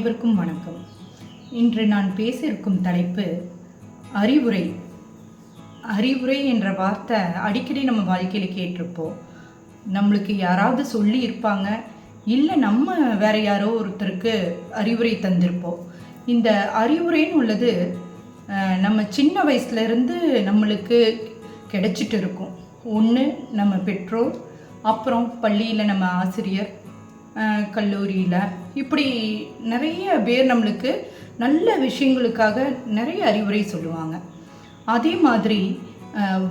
அனைவருக்கும் வணக்கம். இன்று நான் பேச இருக்கும் தலைப்பு அறிவுரை. அறிவுரை என்ற வார்த்தை அடிக்கடி நம்ம வாழ்க்கையில் கேட்டிருப்போம். நம்மளுக்கு யாராவது சொல்லி இருப்பாங்க இல்லை நம்ம வேற யாரோ ஒருத்தருக்கு அறிவுரை தந்திருப்போம். இந்த அறிவுரைன்னு உள்ளது நம்ம சின்ன வயசுலேருந்து நம்மளுக்கு கிடைச்சிட்டு இருக்கும். ஒன்று நம்ம பெற்றோர் அப்புறம் பள்ளியில் நம்ம ஆசிரியர் கல்லூரியில். இப்படி நிறைய பேர் நம்மளுக்கு நல்ல விஷயங்களுக்காக நிறைய அறிவுரை சொல்லுவாங்க. அதே மாதிரி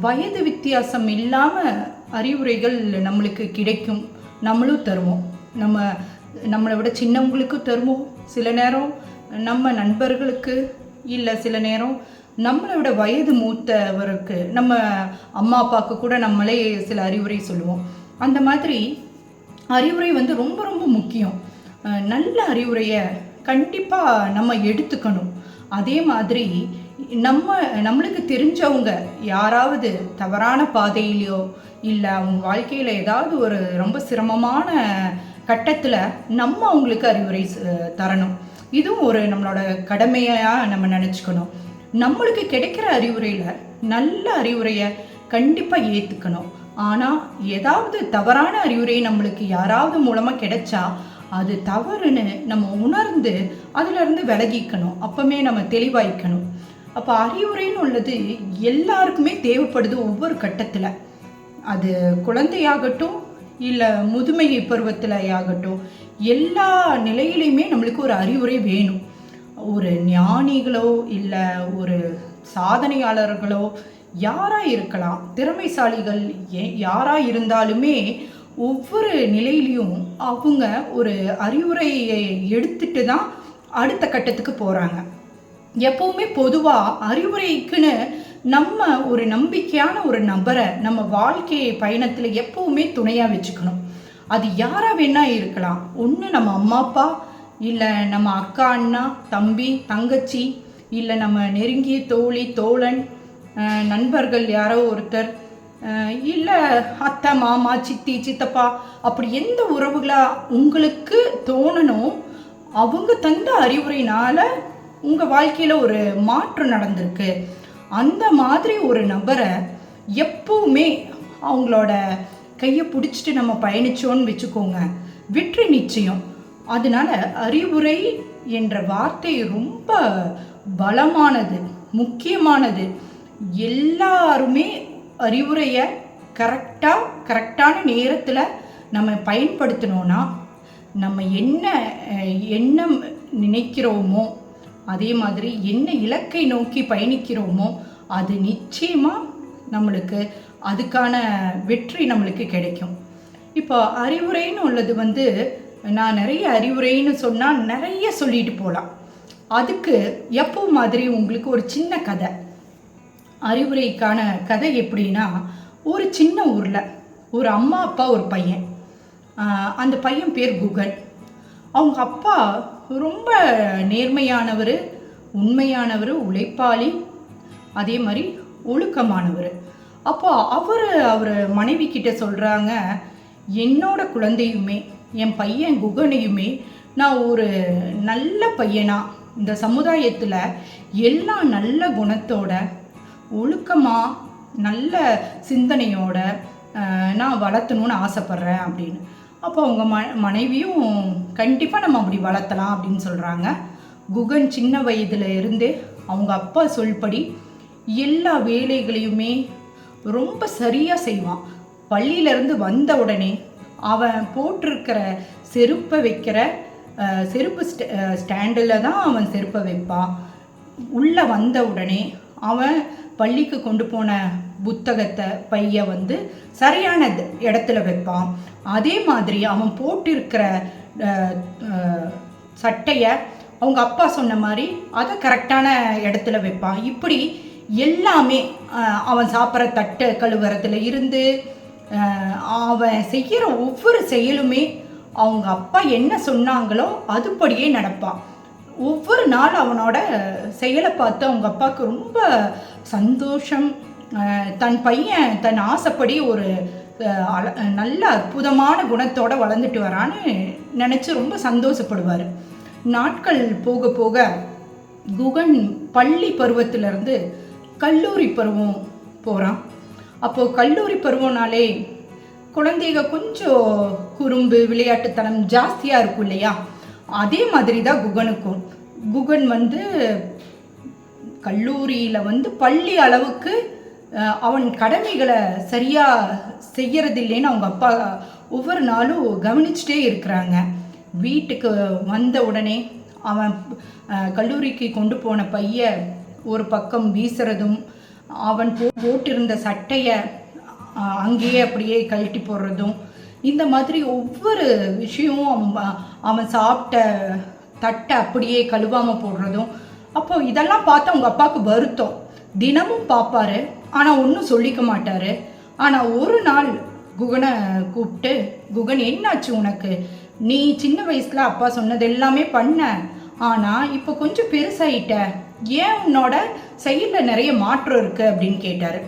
வயது வித்தியாசம் இல்லாமல் அறிவுரைகள் நம்மளுக்கு கிடைக்கும் நம்மளும் தருவோம். நம்ம நம்மளை விட சின்னவங்களுக்கும் தருவோம். சில நேரம் நம்ம நண்பர்களுக்கு இல்லை சில நேரம் நம்மளை விட வயது மூத்தவருக்கு நம்ம அம்மா அப்பாவுக்கு கூட நம்மளே சில அறிவுரை சொல்லுவோம். அந்த மாதிரி அறிவுரை வந்து ரொம்ப ரொம்ப முக்கியம். நல்ல அறிவுரையை கண்டிப்பாக நம்ம எடுத்துக்கணும். அதே மாதிரி நம்ம நம்மளுக்கு தெரிஞ்சவங்க யாராவது தவறான பாதையிலையோ இல்லை அவங்க வாழ்க்கையில் ஏதாவது ஒரு ரொம்ப சிரமமான கட்டத்தில் நம்ம அவங்களுக்கு அறிவுரை ச- தரணும். இதுவும் ஒரு நம்மளோட கடமையாக நம்ம நினச்சிக்கணும். நம்மளுக்கு கிடைக்கிற அறிவுரையில் நல்ல அறிவுரையை கண்டிப்பாக ஏற்றுக்கணும் ஆனால் ஏதாவது தவறான அறிவுரை நம்மளுக்கு யாராவது மூலமாக கிடைச்சா அது தவறுன்னு நம்ம உணர்ந்து அதிலிருந்து விலகிக்கணும். அப்போமே நம்ம தெளிவாய்க்கணும். அப்போ அறிவுரைன்னு உள்ளது எல்லாருக்குமே தேவைப்படுது ஒவ்வொரு கட்டத்தில். அது குழந்தையாகட்டும் இல்லை முதுமை பருவத்தில் ஆகட்டும் எல்லா நிலையிலையுமே நம்மளுக்கு ஒரு அறிவுரை வேணும். ஒரு ஞானிகளோ இல்லை ஒரு சாதனையாளர்களோ யாராக இருக்கலாம் திறமைசாலிகள் யாராக இருந்தாலுமே ஒவ்வொரு நிலையிலையும் அவங்க ஒரு அறிவுரையை எடுத்துட்டு தான் அடுத்த கட்டத்துக்கு போகிறாங்க எப்போவுமே பொதுவாக அறிவுரைக்குன்னு நம்ம ஒரு நம்பிக்கையான ஒரு நபரை நம்ம வாழ்க்கை பயணத்தில் எப்போவுமே துணையாக வச்சுக்கணும். அது யாராக வேணா இருக்கலாம். ஒன்று நம்ம அம்மா அப்பா இல்லை நம்ம அக்கா அண்ணா தம்பி தங்கச்சி இல்லை நம்ம நெருங்கிய தோழி தோழன் நண்பர்கள் யாரோ ஒருத்தர் இல்லை அத்தை மாமா சித்தி சித்தப்பா அப்படி எந்த உறவுகளாக உங்களுக்கு தோணணும் அவங்க தந்த அறிவுரையினால் உங்கள் வாழ்க்கையில் ஒரு மாற்றம் நடந்திருக்கு. அந்த மாதிரி ஒரு நபரை எப்பவுமே அவங்களோட கையை பிடிச்சிட்டு நம்ம பயணிச்சோன்னு வச்சுக்கோங்க. வெற்றி நிச்சயம். அதனால அறிவுரை என்ற வார்த்தை ரொம்ப பலமானது முக்கியமானது. எல்லாருமே அறிவுரையை கரெக்டாக கரெக்டான நேரத்தில் நம்ம பயன்படுத்தினோன்னா நம்ம என்ன என்ன எண்ணம் நினைக்கிறோமோ அதே மாதிரி என்ன இலக்கை நோக்கி பயணிக்கிறோமோ அது நிச்சயமாக நம்மளுக்கு அதுக்கான வெற்றி நம்மளுக்கு கிடைக்கும். இப்போ அறிவுரைன்னு உள்ளது வந்து நான் நிறைய அறிவுரைன்னு சொன்னால் நிறைய சொல்லிட்டு போகலாம் அதுக்கு எப்போ மாதிரி உங்களுக்கு ஒரு சின்ன கதை? அறிவுரைக்கான கதை எப்படின்னா ஒரு சின்ன ஊரில் ஒரு அம்மா அப்பா ஒரு பையன். அந்த பையன் பேர் குகன். அவங்க அப்பா ரொம்ப நேர்மையானவர் உண்மையானவர் உழைப்பாளி அதே மாதிரி ஒழுக்கமானவர். அப்போ அவர் அவர் மனைவி கிட்ட சொல்கிறாங்க என்னோட குழந்தையுமே என் பையன் குகனையுமே நான் ஒரு நல்ல பையனா? இந்த சமுதாயத்தில் எல்லா நல்ல குணத்தோட ஒழுக்கமாக நல்ல சிந்தனையோட நான் வளர்த்தணும்னு ஆசைப்பட்றேன் அப்படின்னு. அப்போ அவங்க ம மனைவியும் கண்டிப்பாக நம்ம அப்படி வளர்த்தலாம் அப்படின்னு சொல்கிறாங்க குகன் சின்ன வயதில் இருந்தே அவங்க அப்பா சொல்படி எல்லா வேலைகளையுமே ரொம்ப சரியாக செய்வான். பள்ளியிலேருந்து வந்த உடனே அவன் போட்டிருக்கிற செருப்பை வைக்கிற செருப்பு ஸ்ட ஸ்டாண்டில் தான் அவன் செருப்பை வைப்பான். உள்ளே வந்த உடனே அவன் பள்ளிக்கு கொண்டு போன புத்தகத்தை பைய வந்து சரியான இடத்துல வைப்பான். அதே மாதிரி அவன் போட்டிருக்கிற சட்டையை அவங்க அப்பா சொன்ன மாதிரி அதை கரெக்டான இடத்துல வைப்பான். இப்படி எல்லாமே அவன் சாப்பிட்ற தட்டை கழுவுறதுல இருந்து அவன் செய்கிற ஒவ்வொரு செயலுமே அவங்க அப்பா என்ன சொன்னாங்களோ அதுபடியே நடப்பான். ஒவ்வொரு நாள் அவனோட செயலை பார்த்து அவங்க அப்பாவுக்கு ரொம்ப சந்தோஷம். தன் பையன் தன் ஆசைப்படி ஒரு அழ- நல்ல அற்புதமான குணத்தோட வளர்ந்துட்டு வரான்னு நினச்சி ரொம்ப சந்தோஷப்படுவார். நாட்கள் போக போக குகன் பள்ளி பருவத்திலிருந்து கல்லூரி பருவம் போகிறான் அப்போது கல்லூரி பருவம்னாலே குழந்தைங்க கொஞ்சம் குறும்பு விளையாட்டுத்தனம் ஜாஸ்தியாக இருக்கும் இல்லையா? அதே மாதிரி தான் குகனுக்கும். குகன் வந்து கல்லூரியில் வந்து பள்ளி அளவுக்கு அவன் கடமைகளை சரியாக செய்யறதில்லைன்னு அவங்க அப்பா ஒவ்வொரு நாளும் கவனிச்சுட்டே இருக்கிறாங்க. வீட்டுக்கு வந்த உடனே அவன் கல்லூரிக்கு கொண்டு போன பைய ஒரு பக்கம் வீசுறதும் அவன் போ போட்டிருந்த சட்டையை அங்கேயே அப்படியே கழட்டி போடுறதும் இந்த மாதிரி ஒவ்வொரு விஷயமும் அவன் அவன் சாப்பிட்ட தட்டை அப்படியே கழுவாமல் போடுறதும் அப்போ இதெல்லாம் பார்த்து அவங்க அப்பாவுக்கு வருத்தம். தினமும் பார்ப்பாரு ஆனால் ஒன்றும் சொல்லிக்க மாட்டார். ஆனால் ஒரு நாள் குகனை கூப்பிட்டு குகன் என்னாச்சு உனக்கு? நீ சின்ன வயசில் அப்பா சொன்னது எல்லாமே பண்ண. ஆனால் இப்போ கொஞ்சம் பெருசாயிட்ட. ஏன் உன்னோட செயலில் நிறைய மாற்றம் இருக்குது அப்படின்னு கேட்டார்.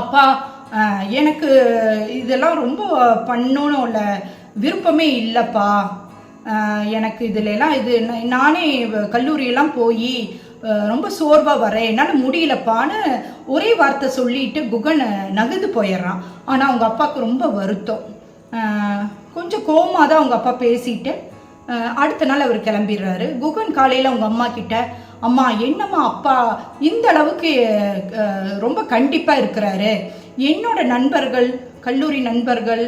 அப்பா எனக்கு இதெல்லாம் ரொம்ப பண்ணணும் உள்ள விருப்பமே இல்லைப்பா. எனக்கு இதுலலாம் இது நானே கல்லூரியெல்லாம் போய் ரொம்ப சோர்வாக வரேன். என்னால் முடியலப்பான்னு ஒரே வார்த்தை சொல்லிட்டு குகன் நகர்ந்து போயிடுறான். ஆனால் அவங்க அப்பாவுக்கு ரொம்ப வருத்தம். கொஞ்சம் கோமாக தான் அவங்க அப்பா பேசிட்டு அடுத்த நாள் அவர் கிளம்பிடுறாரு. குகன் காலையில் அவங்க அம்மா கிட்ட அம்மா என்னம்மா அப்பா இந்த அளவுக்கு ரொம்ப கண்டிப்பாக இருக்கிறாரு. என்னோட நண்பர்கள் கல்லூரி நண்பர்கள்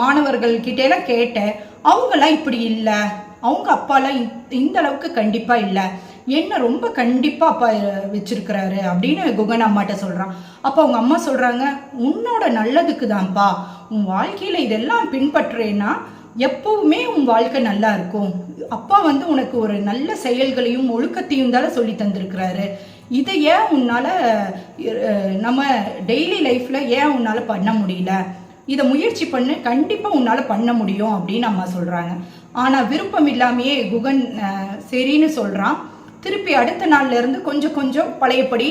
மாணவர்கள் கிட்ட எல்லாம் கேட்டேன். அவங்களாம் இப்படி இல்லை? அவங்க அப்பாலாம் இந்த- அளவுக்கு கண்டிப்பாக இல்லை. என்ன ரொம்ப கண்டிப்பாக அப்பா வச்சிருக்கிறாரு அப்படின்னு குகன் அம்மாட்ட சொல்கிறான் அப்போ அவங்க அம்மா சொல்கிறாங்க உன்னோட நல்லதுக்கு தான்ப்பா. உன் வாழ்க்கையில் இதெல்லாம் பின்பற்றேன்னா எப்பவுமே உன் வாழ்க்கை நல்லா இருக்கும். அப்பா வந்து உனக்கு ஒரு நல்ல செயல்களையும் ஒழுக்கத்தையும் தானே சொல்லி தந்திருக்கிறாரு. இதை ஏன் உன்னால நம்ம டெய்லி லைஃப்ல ஏன் உன்னால பண்ண முடியல? இதை முயற்சி பண்ணு கண்டிப்பாக உன்னால் பண்ண முடியும் அப்படின்னு அம்மா சொல்கிறாங்க ஆனால் விருப்பம் இல்லாமையே குகன் சரின்னு சொல்கிறான் திருப்பி அடுத்த நாள்ல இருந்து கொஞ்சம் கொஞ்சம் பழையபடி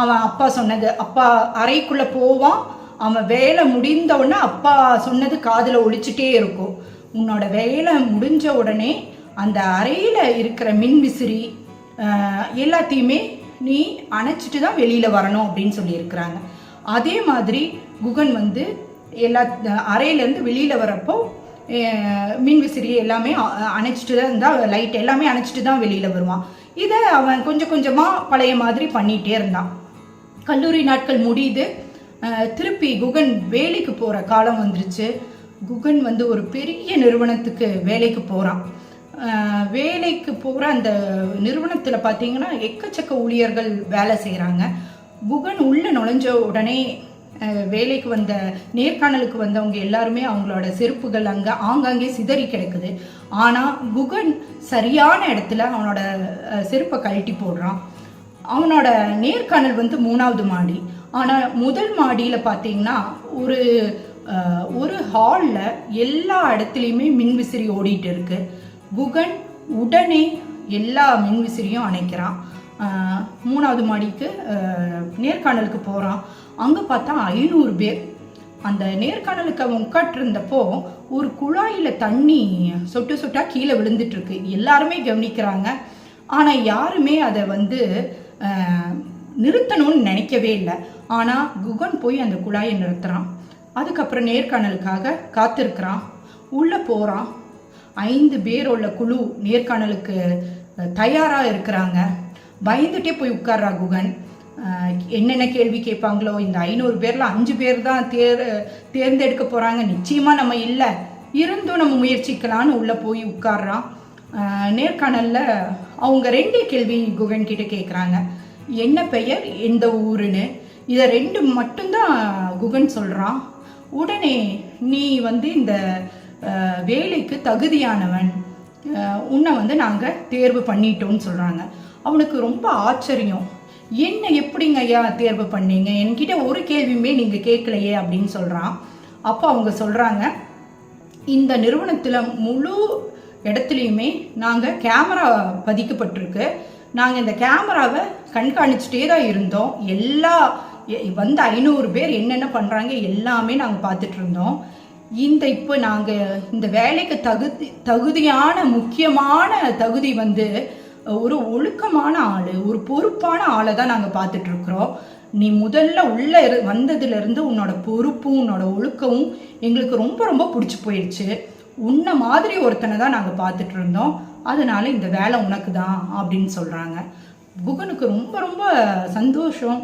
அவன் அப்பா சொன்னது அப்பா அறைக்குள்ளே போவான். அவன் வேலை முடிந்த உடனே அப்பா சொன்னது காதில் ஒழிச்சிட்டே இருக்கும். உன்னோட வேலை முடிஞ்ச உடனே அந்த அறையில் இருக்கிற மின் விசிறி எல்லாத்தையுமே நீ அணைச்சிட்டு தான் வெளியில் வரணும் அப்படின்னு சொல்லியிருக்கிறாங்க. அதே மாதிரி குகன் வந்து எல்லா அறையிலேருந்து வெளியில் வரப்போ மின் விசிறி எல்லாமே அணைச்சிட்டு தான் இருந்தால் லைட் எல்லாமே அணைச்சிட்டு தான் வெளியில் வருவான். இதை அவன் கொஞ்சம் கொஞ்சமாக பழைய மாதிரி பண்ணிகிட்டே இருந்தான். கல்லூரி நாட்கள் முடியுது. திருப்பி குகன் வேலைக்கு போகிற காலம் வந்துருச்சு. குகன் வந்து ஒரு பெரிய நிறுவனத்துக்கு வேலைக்கு போகிறான் வேலைக்கு போகிற அந்த நிறுவனத்தில் பார்த்தீங்கன்னா எக்கச்சக்க ஊழியர்கள் வேலை செய்கிறாங்க குகன் உள்ளே நுழைஞ்ச உடனே வேலைக்கு வந்த நேர்காணலுக்கு வந்தவங்க எல்லாருமே அவங்களோட செருப்புகள் அங்கே ஆங்காங்கே சிதறி கிடக்குது. ஆனால் குகன் சரியான இடத்துல அவனோட செருப்பை கழட்டி போடுறான். அவனோட நேர்காணல் வந்து மூணாவது மாடி. ஆனால் முதல் மாடியில் பார்த்தீங்கன்னா ஒரு ஒரு ஹாலில் எல்லா இடத்துலையுமே மின்விசிறி ஓடிட்டு இருக்கு. குகன் உடனே எல்லா மின்விசிறியும் அணைக்கிறான். மூணாவது மாடிக்கு நேர்காணலுக்கு போகிறான் அங்கே பார்த்தா ஐநூறு பேர். அந்த நேர்காணலுக்கு அவன் உட்காட்டிருந்தப்போ ஒரு குழாயில் தண்ணி சொட்டு சொட்டாக கீழே விழுந்துட்டுருக்கு. எல்லாருமே கவனிக்கிறாங்க. ஆனால் யாருமே அதை வந்து நிறுத்தணும்னு நினைக்கவே இல்லை. ஆனால் குகன் போய் அந்த குழாயை நிறுத்துறான். அதுக்கப்புறம் நேர்காணலுக்காக காத்திருக்கிறான். உள்ளே போகிறான் ஐந்து பேர் உள்ள குழு நேர்காணலுக்கு தயாராக இருக்கிறாங்க. பயந்துட்டே போய் உட்கார்றா குகன். என்னென்ன கேள்வி கேட்பாங்களோ இந்த ஐநூறு பேரில் அஞ்சு பேர் தான் தேர் தேர்ந்தெடுக்க போகிறாங்க நிச்சயமாக நம்ம இல்லை. இருந்தும் நம்ம முயற்சிக்கலான்னு உள்ளே போய் உட்கார்றான். நேர்காணலில் அவங்க ரெண்டே கேள்வி குகன் கிட்ட கேட்குறாங்க என்ன பெயர்? எந்த ஊருன்னு. இதை ரெண்டு மட்டும்தான் குகன் சொல்கிறான் உடனே நீ வந்து இந்த வேலைக்கு தகுதியானவன். உன்னை வந்து நாங்கள் தேர்வு பண்ணிட்டோம்னு சொல்கிறாங்க அவனுக்கு ரொம்ப ஆச்சரியம். என்ன எப்படிங்க ஐயா தேர்வு பண்ணீங்க? என்கிட்ட ஒரு கேள்வியுமே நீங்கள் கேட்கலையே அப்படின்னு சொல்கிறான் அப்போ அவங்க சொல்கிறாங்க இந்த நிறுவனத்தில் முழு இடத்துலையுமே நாங்கள் கேமரா பதிக்கப்பட்டிருக்கு. நாங்கள் இந்த கேமராவை கண்காணிச்சுட்டே தான் இருந்தோம். எல்லா வந்த ஐநூறு பேர் என்னென்ன பண்ணுறாங்க எல்லாமே நாங்கள் பார்த்துட்டு இருந்தோம். இந்த இப்போ நாங்கள் இந்த வேலைக்கு தகுதி தகுதியான முக்கியமான தகுதி வந்து ஒரு ஒழுக்கமான ஆள் ஒரு பொறுப்பான ஆளை தான் நாங்கள் பார்த்துட்டு இருக்கிறோம் நீ முதல்ல உள்ளே இரு வந்ததுலேருந்து உன்னோட பொறுப்பும் உன்னோட ஒழுக்கமும் எங்களுக்கு ரொம்ப ரொம்ப பிடிச்சி போயிடுச்சு உன்னை மாதிரி ஒருத்தனை தான் நாங்கள் பார்த்துட்டு இருந்தோம் அதனால இந்த வேலை உனக்கு தான் அப்படின்னு சொல்கிறாங்க புகனுக்கு ரொம்ப ரொம்ப சந்தோஷம்.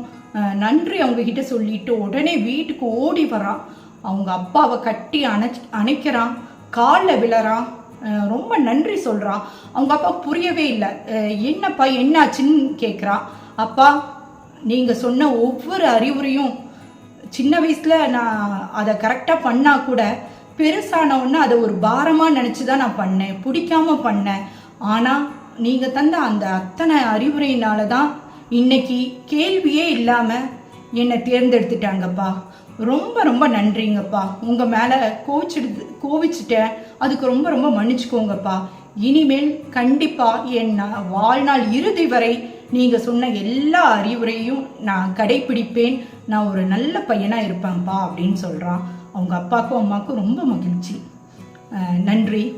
நன்றி அவங்கக்கிட்ட சொல்லிட்டு உடனே வீட்டுக்கு ஓடி வரான். அவங்க அப்பாவை கட்டி அணை அணைக்கிறான். காலில் விழறான். ரொம்ப நன்றி சொல்கிறான் அவங்க அப்பா புரியவே இல்லை. என்னப்பா என்னாச்சுன்னு கேட்குறான் அப்பா நீங்கள் சொன்ன ஒவ்வொரு அறிவுரையும் சின்ன வயசில் நான் அதை கரெக்டாக பண்ணால் கூட பெருசான அதை ஒரு பாரமாக நினச்சி தான் நான் பண்ணேன். பிடிக்காம பண்ணேன். ஆனால் நீங்கள் தந்த அந்த அத்தனை அறிவுரையினால தான் இன்னைக்கு கேள்வியே இல்லாமல் என்னை தேர்ந்தெடுத்துட்டாங்கப்பா. ரொம்ப ரொம்ப நன்றிங்கப்பா. உங்கள் மேலே கோவிச்சிடுது கோவிச்சிட்டேன். அதுக்கு ரொம்ப ரொம்ப மன்னிச்சுக்கோங்கப்பா. இனிமேல் கண்டிப்பாக என் வாழ்நாள் இறுதி வரை நீங்கள் சொன்ன எல்லா அறிவுரையும் நான் கடைப்பிடிப்பேன் நான் ஒரு நல்ல பையனாக இருப்பேன்ப்பா அப்படின்னு சொல்கிறான் அவங்க அப்பாவுக்கும் அம்மாவுக்கும் ரொம்ப மகிழ்ச்சி. நன்றி.